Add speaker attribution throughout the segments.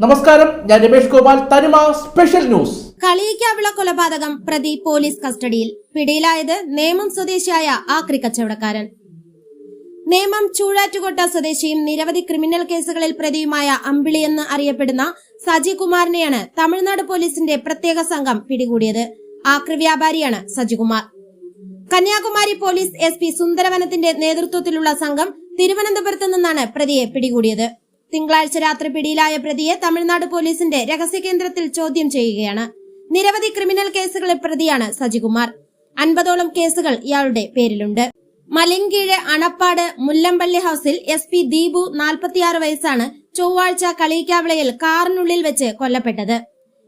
Speaker 1: നമസ്കാരം ഞാൻ രമേഷ് ഗോപാൽ തനിമ സ്പെഷ്യൽ ന്യൂസ്.
Speaker 2: കളിയിക്കാവിള കൊലപാതകം പ്രതി പോലീസ് കസ്റ്റഡിയിൽ. പിടിയിലായത് നേമം സ്വദേശിയായ ആക്രി കച്ചവടക്കാരൻ നേമം ചൂഴാറ്റുകോട്ട സ്വദേശിയും നിരവധി ക്രിമിനൽ കേസുകളിൽ പ്രതിയുമായ അമ്പിളി എന്ന് അറിയപ്പെടുന്ന സജി കുമാറിനെയാണ് തമിഴ്നാട് പോലീസിന്റെ പ്രത്യേക സംഘം പിടികൂടിയത്. ആക്രി വ്യാപാരിയാണ് സജികുമാർ കന്യാകുമാരി പോലീസ് എസ് സുന്ദരവനത്തിന്റെ നേതൃത്വത്തിലുള്ള സംഘം തിരുവനന്തപുരത്ത് നിന്നാണ് പ്രതിയെ പിടികൂടിയത്. തിങ്കളാഴ്ച രാത്രി പിടിയിലായ പ്രതിയെ തമിഴ്നാട് പോലീസിന്റെ രഹസ്യ കേന്ദ്രത്തിൽ ചോദ്യം ചെയ്യുകയാണ്. നിരവധി ക്രിമിനൽ കേസുകളിൽ പ്രതിയാണ് സജികുമാർ. അൻപതോളം കേസുകൾ ഇയാളുടെ പേരിലുണ്ട്. മലിൻകീഴ് അണപ്പാട് മുല്ലമ്പള്ളി ഹൌസിൽ എസ് പി ദീപു നാൽപ്പത്തിയാറ് വയസ്സാണ് ചൊവ്വാഴ്ച കളിയിക്കാവിളയിൽ കാറിനുള്ളിൽ വെച്ച് കൊല്ലപ്പെട്ടത്.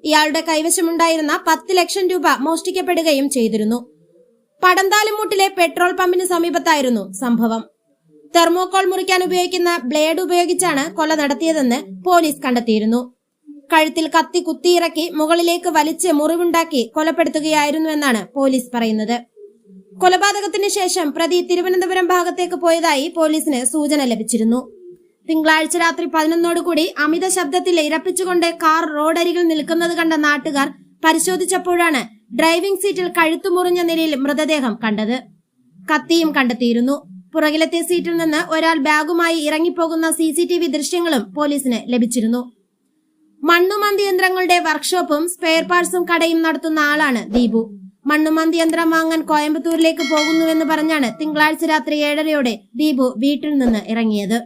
Speaker 2: ഇയാളുടെ കൈവശമുണ്ടായിരുന്ന പത്ത് ലക്ഷം രൂപ മോഷ്ടിക്കപ്പെടുകയും ചെയ്തിരുന്നു. പടന്താലിമൂട്ടിലെ പെട്രോൾ പമ്പിന് സമീപത്തായിരുന്നു സംഭവം. തെർമോകോൾ മുറിക്കാൻ ഉപയോഗിക്കുന്ന ബ്ലേഡ് ഉപയോഗിച്ചാണ് കൊല നടത്തിയതെന്ന് പോലീസ് കണ്ടെത്തിയിരുന്നു. കഴുത്തിൽ കത്തി കുത്തിയിറക്കി മുകളിലേക്ക് വലിച്ച് മുറിവുണ്ടാക്കി കൊലപ്പെടുത്തുകയായിരുന്നുവെന്നാണ് പോലീസ് പറയുന്നത്. കൊലപാതകത്തിന് ശേഷം പ്രതി തിരുവനന്തപുരം ഭാഗത്തേക്ക് പോയതായി പോലീസിന് സൂചന ലഭിച്ചിരുന്നു. തിങ്കളാഴ്ച രാത്രി പതിനൊന്നോടുകൂടി അമിത ശബ്ദത്തിൽ ഇരപ്പിച്ചുകൊണ്ട് കാർ റോഡരികിൽ നിൽക്കുന്നത് കണ്ട നാട്ടുകാർ പരിശോധിച്ചപ്പോഴാണ് ഡ്രൈവിംഗ് സീറ്റിൽ കഴുത്തു മുറിഞ്ഞ നിലയിൽ മൃതദേഹം കണ്ടത്. കത്തിയും കണ്ടെത്തിയിരുന്നു. പുറകിലത്തെ സീറ്റിൽ നിന്ന് ഒരാൾ ബാഗുമായി ഇറങ്ങിപ്പോകുന്ന സി സി ടി വി ദൃശ്യങ്ങളും പോലീസിന് ലഭിച്ചിരുന്നു. മണ്ണുമന്തി യന്ത്രങ്ങളുടെ വർക്ക്ഷോപ്പും സ്പെയർ പാർട്സും കടയും നടത്തുന്ന ആളാണ് ദീപു. മണ്ണുമന്തി യന്ത്രം വാങ്ങാൻ കോയമ്പത്തൂരിലേക്ക് പോകുന്നുവെന്ന് പറഞ്ഞാണ് തിങ്കളാഴ്ച രാത്രി ഏഴരയോടെ ദീപു വീട്ടിൽ നിന്ന് ഇറങ്ങിയത്.